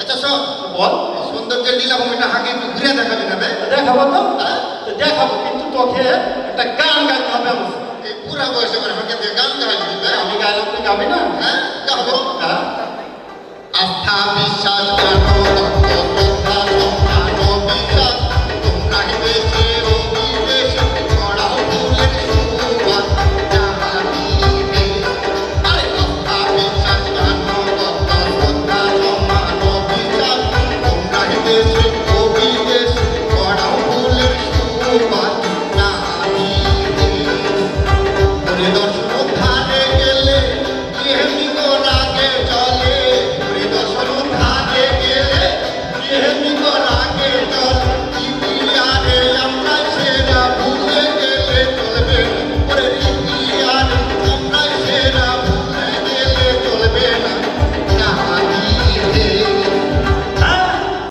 আচ্ছা শোন বল। সৌন্দর্যের লীলাভূমিটা হাঁকে একটু ঘুরে দেখাবি না বে? দেখাবো তো? হ্যাঁ? তো দেখাবো কিন্তু তোকে একটা গান গাইতে হবে আমার। এই পুরা বয়সে করে হাঁকে দিয়ে গান গাইবি আমি গাইলাম তুই গাবি না? হ্যাঁ গাবো। হ্যাঁ। আস্থা বিশ্বাস তোমার না